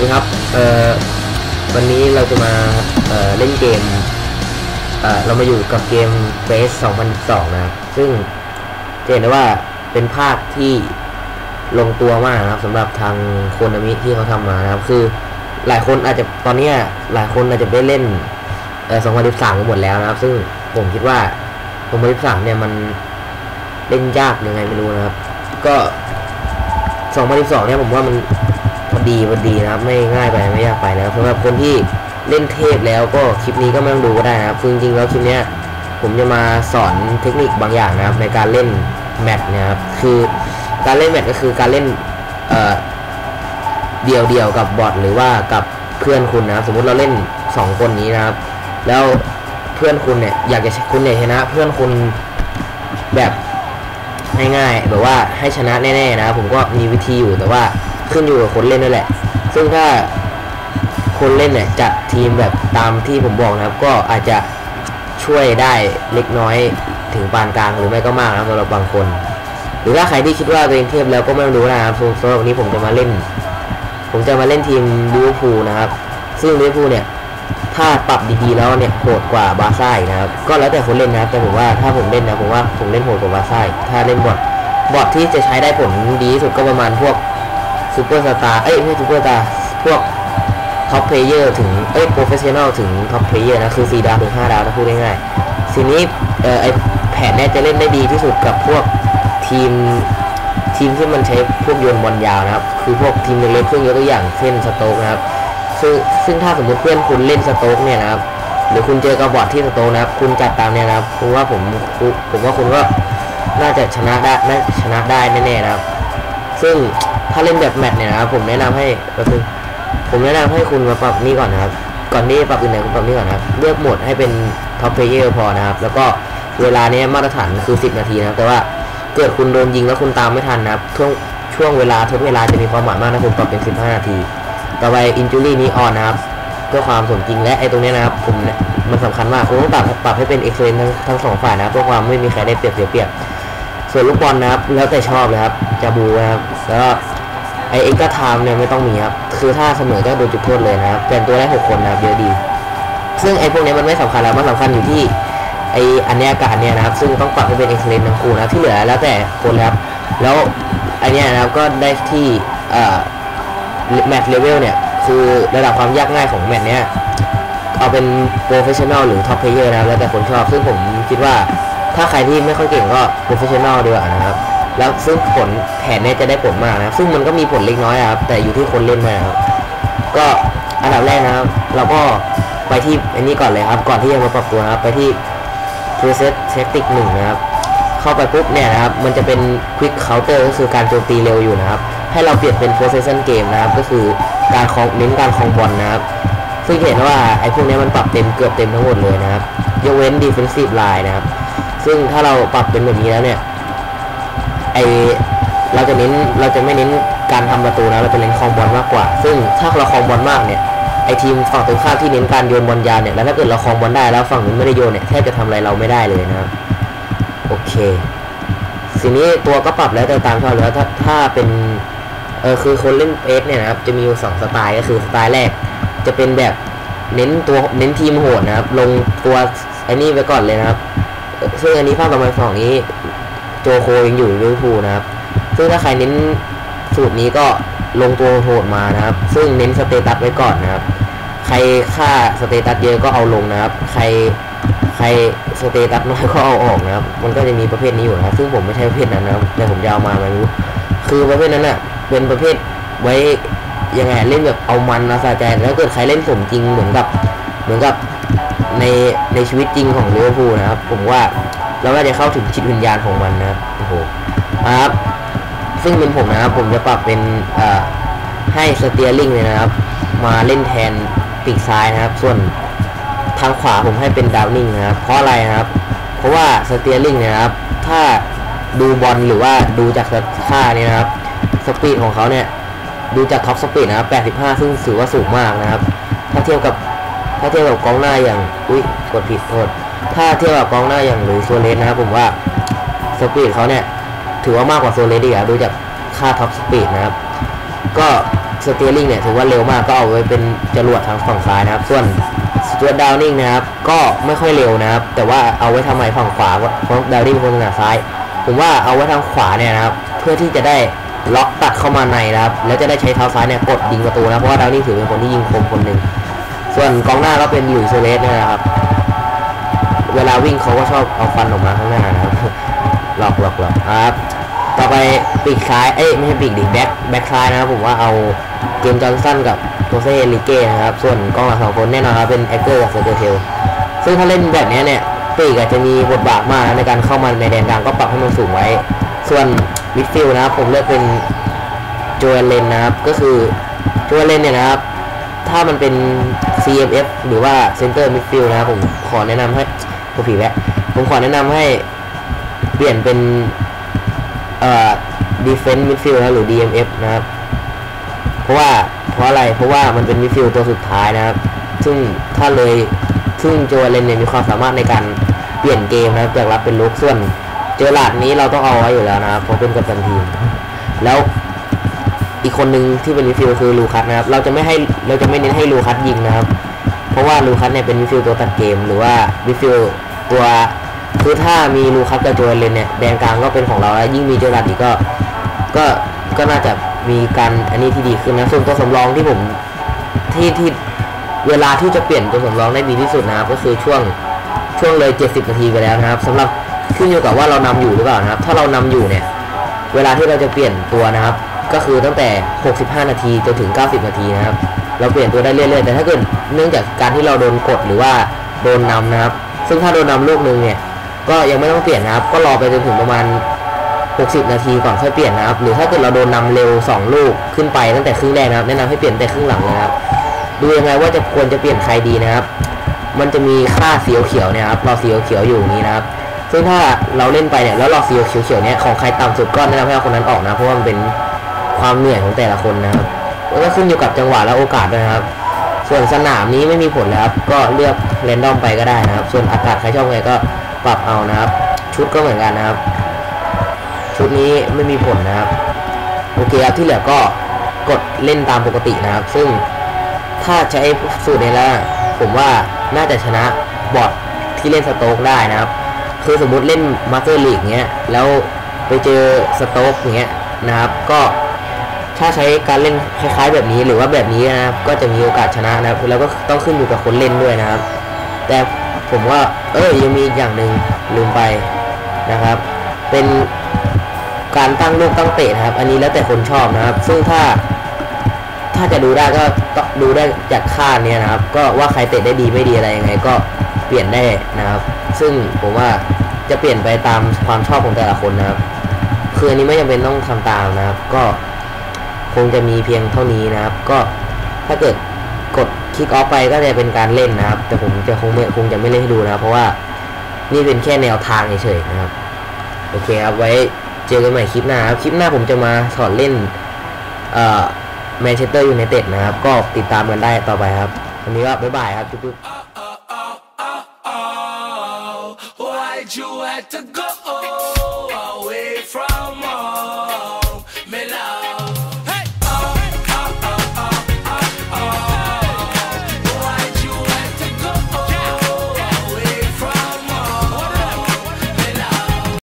วัสดีครับ เอ่อ วันนี้เราจะมาเอ่อเล่นเกม เอ่อ เรามาอยู่กับเกม Face 2012 นะครับ ซึ่งจะเห็นได้ว่าเป็นภาคที่ลงตัวมากนะครับสำหรับทางโคนามิที่เขาทำมานะครับ คือหลายคนอาจจะตอนนี้หลายคนอาจจะได้เล่น เอ่อ 2013กันหมดแล้วนะครับ ซึ่งผมคิดว่า 2013 เนี่ยมันเล่นยากยังไงไม่รู้นะครับ ก็2012เนี่ยผมว่ามัน ดีพอดีนะครับไม่ง่ายไปไม่ยากไปนะครับสำหรับคนที่เล่นเทพแล้วก็คลิปนี้ก็ไม่ต้องดูก็ได้นะครับคือจริงๆแล้วคลิปเนี้ยผมจะมาสอนเทคนิคบางอย่างนะครับในการเล่นแมตช์นะครับคือการเล่นแมตช์ก็คือการเล่นเอ่อเดี่ยวเดี่ยวกับบอทหรือว่ากับเพื่อนคุณนะครับสมมุติเราเล่นสองคนนี้นะครับ แล้วเพื่อนคุณเนี่ยอยากจะคุณเนี่ยชนะ เพื่อนคุณแบบง่ายๆแบบว่าให้ชนะแน่ๆนะครับผมก็มีวิธีอยู่แต่ว่า ขึ้นอยู่กับคนเล่นนั่นแหละ ซึ่งถ้าคนเล่นเนี่ยจัดทีมแบบตามที่ผมบอกนะครับ ก็อาจจะช่วยได้เล็กน้อยถึงปานกลางหรือไม่ก็มากนะสำหรับบางคน หรือถ้าใครที่คิดว่าตัวเองเทียบแล้วก็ไม่ต้องดูนะครับสำหรับวันนี้ผมจะมาเล่น ผมจะมาเล่นทีมลิเวอร์พูลนะครับ ซึ่งลิเวอร์พูลเนี่ยถ้าปรับดีๆแล้วเนี่ยโหดกว่าบาซ่าอีกนะครับ ก็แล้วแต่คนเล่นนะครับ แต่ผมว่าถ้าผมเล่นนะผมว่าผมเล่นโหดกว่าบาซ่าอีกถ้าเล่นบอทบอทที่จะใช้ได้ผลดีที่สุดก็ประมาณพวก ซูเปอร์สตาร์เอ้ยไม่ซูเปอร์สตาร์พวกท็อปเพลเยอร์ถึงเอ้ยโปรเฟชชั่นอลถึงท็อปเพลเยอร์นะคือ4ดาวถึง5ดาวถ้าพูดง่ายๆทีนี้เอ่อไอแผนเนี้ยจะเล่นได้ดีที่สุดกับพวกทีมทีมที่มันใช้พวกโยนบอลยาวนะครับ คือพวกทีมเล็กๆเพื่อยกตัวอย่างเช่นสโต๊กนะครับซึ่งซึ่งถ้าสมมติเพื่อนคุณเล่นสโต๊กเนี่ยนะครับหรือคุณเจอกับบอทที่สโต๊กนะครับ คุณจัดตามเนี่ยนะครับผมว่าผมผมว่าคุณก็น่าจะชนะได้น่าชนะได้แน่ๆนะครับ ซึ่ง ถ้าเล่นแบบแมตช์เนี่ยนะครับผมแนะนำให้ก็คือผมแนะนำให้คุณมาปรับนี่ก่อนนะครับ ก่อนที่ปรับอื่นไหนคุณปรับนี่ก่อนนะครับ เลือกโหมดให้เป็นท็อปเพลเยอร์พอนะครับ แล้วก็เวลาเนี้ยมาตรฐานคือ 10 นาทีนะครับ แต่ว่าเกิดคุณโดนยิงแล้วคุณตามไม่ทันนะครับช่วงช่วงเวลาทดเวลาจะมีความหมายมากนะคุณปรับเป็น 15 นาที ต่อไปอินจูรี่นี้ออนนะครับเพื่อความสมจริงและไอ้ตรงเนี้ยนะครับผมเนี่ยมันสำคัญมากคุณต้องปรับปรับให้เป็นเอ็กซ์เลนทั้งทั้งสองฝ่ายนะเพื่อความไม่มีใครได้เปรียบเสียเปรียบส่วนลูกบอลนะครับแล้วแต่ชอบเลยครับจะบูนะครับแล้ว ไอเอ็กซ์ก็ไทม์เนี่ยไม่ต้องมีครับ คือถ้าเสมอก็โดนจุดโทษเลยนะครับเป็นตัวได้หกคนนะครับเยอะดี ซึ่งไอพวกนี้มันไม่สำคัญแล้วมันสำคัญอยู่ที่ไออันเนี้ยกับอันเนี้ยนะครับ ซึ่งต้องปรับให้เป็นเอ็กซ์เลนทั้งคู่นะที่เหลือแล้วแต่คนครับ แล้วอันเนี้ยนะครับก็ได้ที่แมตช์เลเวลเนี่ยคือระดับความยากง่ายของแมตช์เนี้ยเอาเป็นโปรเฟชชั่นอลหรือท็อปเพลเยอร์นะครับแล้วแต่คนชอบ ซึ่งผมคิดว่าถ้าใครที่ไม่ค่อยเก่งก็ professional ดีกว่านะครับ แล้วซึ่งผลแผนเนี้จะได้ผลมากนะครับซึ่งมันก็มีผลเล็กน้อยครับแต่อยู่ที่คนเล่นมากครับก็อันดับแรกนะครับ เราก็ไปที่อันนี้ก่อนเลยครับ ก่อนที่จะมาปรับตัวนะครับ ไปที่ preset setting หนึ่งนะครับ เข้าไปปุ๊บเนี่ยนะครับ มันจะเป็น quick counter ก็คือการโจมตีเร็วอยู่นะครับ ให้เราเปลี่ยนเป็น possession game นะครับ ก็คือการคองเน้นการคองบอลนะครับ ซึ่งเห็นว่าไอ้พวกนี้มันปรับเต็มเกือบเต็มทั้งหมดเลยนะครับ ยกเว้น defensive line นะครับ ซึ่งถ้าเราปรับเป็นแบบนี้แล้วเนี่ย เราจะเน้นเราจะไม่เน้นการทำประตูนะเราจะเน้นครองบอลมากกว่า ซึ่งถ้าเราครองบอลมากเนี่ยไอทีมฝั่งตรงข้ามที่เน้นการโยนบอลยาวเนี่ยแล้วถ้าเกิดเราครองบอลได้แล้วฝั่งนู้นไม่ได้โยนเนี่ยแทบจะทำอะไรเราไม่ได้เลยนะครับโอเคทีนี้ตัวก็ปรับแล้วแต่ตามชอบแล้วถ้าถ้าเป็นเออคือคนเล่นเอสเนี่ยนะครับจะมีอยู่สองสไตล์ก็คือสไตล์แรก จะเป็นแบบเน้นตัวเน้นทีมโหดนะครับลงตัวไอ้นี่ไปก่อนเลยนะครับซึ่งอันนี้ภาคประมาสองนี้ โจโคยังอยู่ลิเวอร์พูลนะครับ ซึ่งถ้าใครเน้นสูตรนี้ก็ลงตัวโหดมานะครับ ซึ่งเน้นสเตตัสไว้ก่อนนะครับ ใครค่าสเตตัสเยอะก็เอาลงนะครับ ใครใครสเตตัสน้อยก็เอาออกนะครับ มันก็จะมีประเภทนี้อยู่นะครับ ซึ่งผมไม่ใช่ประเภทนั้นนะครับ แต่ผมจะเอามาไม่รู้ คือประเภทนั้นอะ เป็นประเภทไว้ยังไงเล่นแบบเอามันนะสะใจแล้วเกิดใครเล่นสมจริงเหมือนกับเหมือนกับในในชีวิตจริงของลิเวอร์พูลนะครับ ผมว่า เราก็จะเข้าถึงจิตวิญญาณของมันนะครับโอ้โหครับซึ่งเป็นผมนะครับผมจะปรับเป็นให้สเตียริงเลยนะครับ มาเล่นแทนปีกซ้ายนะครับ ส่วนทางขวาผมให้เป็นดาวนิ่งนะครับ เพราะอะไรนะครับ เพราะว่าสเตียริงเนี่ยนะครับ ถ้าดูบอลหรือว่าดูจากค่าเนี่นะครับ สปีดของเขาเนี่ย ดูจากท็อปสปีดนะครับ 85 ซึ่งถือว่าสูงมากนะครับ ถ้าเทียบกับถ้าเทียบกับกองหน้าอย่าง อุ้ยกดผิดโทษ ถ้าเทียบกับกองหน้าอย่างหรือโซเลสนะครับผมว่าสปีดเขาเนี่ยถือว่ามากกว่าโซเลสดีกว่าดูจากค่าท็อปสปีดนะครับ ก็สเตียริงเนี่ยถือว่าเร็วมากก็เอาไว้เป็นจรวดทางฝั่งซ้ายนะครับ ส่วนสจวตดาวนิงนะครับ ก็ไม่ค่อยเร็วนะครับ แต่ว่าเอาไว้ทำไมฝั่งขวาเพราะดาวนิงเป็นคนถนัดซ้าย ผมว่าเอาไว้ทางขวาเนี่ยนะครับ เพื่อที่จะได้ล็อกตัดเข้ามาในนะครับ แล้วจะได้ใช้เท้าซ้ายเนี่ยกดยิงประตูนะเพราะว่าดาวนิงถือเป็นคนที่ยิงคมคนหนึ่งส่วนกองหน้าก็เป็นหลุยส์โซเลสนะครับ เวลาวิ่งเขาก็ชอบเอาฟันออกมาข้างหน้านะครับหลอกหลอกหลอกครับต่อไปปีกซ้ายเอ้ยไม่ใช่ปีกดิแบ็คแบ็คซ้ายนะครับผมว่าเอาเกมจอห์นสันกับโจเซ่ลิเก้นะครับส่วนกองหลังสองคนแน่นอนครับเป็นแอคเกอร์กับเซอร์เกอร์เทลซึ่งถ้าเล่นแบบนี้เนี่ยปีกอาจจะมีบทบาทมากในการเข้ามาในแดนกลางก็ปรับให้มันสูงไว้ ส่วนมิดฟิลด์นะครับผมเลือกเป็นโจเอเลนนะครับก็คือโจเอเลนเนี่ยนะครับถ้ามันเป็น CMF หรือว่า Center Midfield นะครับผมขอแนะนำให้ ผมผีแวะผมขอแนะนำให้เปลี่ยนเป็นเอ่อ Defense Midfield นะหรือ DMF นะครับ เพราะว่าเพราะอะไรเพราะว่ามันเป็นมิดฟิลด์ตัวสุดท้ายนะครับ ซึ่งถ้าเลยซึ่งโจเลนเนี่ยมีความสามารถในการเปลี่ยนเกมนะครับจากรับเป็นลุกส่วนเจอหลาดนี้เราต้องเอาไว้อยู่แล้วนะครับเพราะเป็นกัปตันทีม แล้วอีกคนหนึ่งที่เป็นมิดฟิลด์คือลูคัสนะครับ เราจะไม่ให้เราจะไม่เน้นให้ลูคัสยิงนะครับ เพราะว่าลูคัสเนี่ยเป็นมิดฟิลด์ตัวตัดเกม หรือว่ามิดฟิลด์ ตัวคือถ้ามีลูคัสกับโจเลนเนี่ยแดนกลางก็เป็นของเราแล้วยิ่งมีเจอหลาดอีกก็ก็ก็น่าจะมีการอันนี้ที่ดีขึ้นนะส่วนตัวสำรองที่ผมที่ที่เวลาที่จะเปลี่ยนตัวสำรองได้ดีที่สุดนะครับก็คือช่วงช่วงเลย 70 นาทีไปแล้วนะครับสำหรับขึ้นอยู่กับว่าเรานำอยู่หรือเปล่านะครับ ถ้าเรานำอยู่เนี่ยเวลาที่เราจะเปลี่ยนตัวนะครับ ก็คือตั้งแต่ 65 นาทีจนถึง 90 นาทีนะครับ เราเปลี่ยนตัวได้เรื่อยๆแต่ถ้าเกิดเนื่องจากการที่เราโดนกดหรือว่าโดนนำนะครับ ซึ่งถ้าโดนนำลูกหนึ่งเนี่ย ก็ยังไม่ต้องเปลี่ยนนะครับ ก็รอไปจนถึงประมาณ 60 นาทีก่อนค่อยเปลี่ยนนะครับ หรือถ้าเกิดเราโดนนำเร็ว 2 ลูกขึ้นไปตั้งแต่ครึ่งแรกนะครับ แนะนำให้เปลี่ยนแต่ครึ่งหลังเลยนะครับ ดูยังไงว่าจะควรจะเปลี่ยนใครดีนะครับ มันจะมีค่าสีเขียวเนี่ยครับรอสีเขียวอยู่นี้นะครับ ซึ่งถ้าเราเล่นไปเนี่ย แล้วรอสีเขียวๆเนี่ยของใครต่ำสุดก็แนะนำให้เอาคนนั้นออกนะ เพราะว่ามันเป็นความเหนื่อยของแต่ละคนนะครับแล้วก็ขึ้นอยู่กับจังหวะและโอกาสนะครับ ส่วนสนามนี้ไม่มีผลแล้วครับ ก็เลือกเรนดอมไปก็ได้นะครับ ส่วนอากาศใครชอบไงก็ปรับเอานะครับ ชุดก็เหมือนกันนะครับ ชุดนี้ไม่มีผลนะครับ โอเคครับที่เหลือก็กดเล่นตามปกตินะครับ ซึ่งถ้าใช้สูตรนี้แล้วผมว่าน่าจะชนะบอทที่เล่นสโต๊กได้นะครับ คือสมมุติเล่นมาสเตอร์ลีกเงี้ยแล้วไปเจอสโต๊กเงี้ยนะครับ ก็ ถ้าใช้การเล่นคล้ายๆแบบนี้หรือว่าแบบนี้นะครับก็จะมีโอกาสชนะนะครับแล้วก็ต้องขึ้นอยู่กับคนเล่นด้วยนะครับ แต่ผมว่าเออยังมีอีกอย่างหนึ่งลืมไปนะครับ เป็นการตั้งลูกตั้งเตะนะครับ อันนี้แล้วแต่คนชอบนะครับ ซึ่งถ้าถ้าจะดูได้ก็ดูได้จากค่าเนี้ยนะครับ ก็ว่าใครเตะได้ดีไม่ดีอะไรยังไง ก็เปลี่ยนได้นะครับ ซึ่งผมว่าจะเปลี่ยนไปตามความชอบของแต่ละคนนะครับ คืออันนี้ไม่จำเป็นต้องทำตามนะครับ ก็ คงจะมีเพียงเท่านี้นะครับ ก็ถ้าเกิดกดคลิกออฟไปก็จะเป็นการเล่นนะครับ แต่ผมจะคงไม่คงจะไม่เล่นให้ดูนะครับเพราะว่านี่เป็นแค่แนวทางเฉยๆนะครับ โอเคครับไว้เจอกันใหม่คลิปหน้าครับ คลิปหน้าผมจะมาสอนเล่นเอ่อแมนเชสเตอร์ยูไนเต็ดนะครับ ก็ติดตามกันได้ต่อไปครับวันนี้ก็บ๊ายบายครับจุ๊บ you have to go away from home?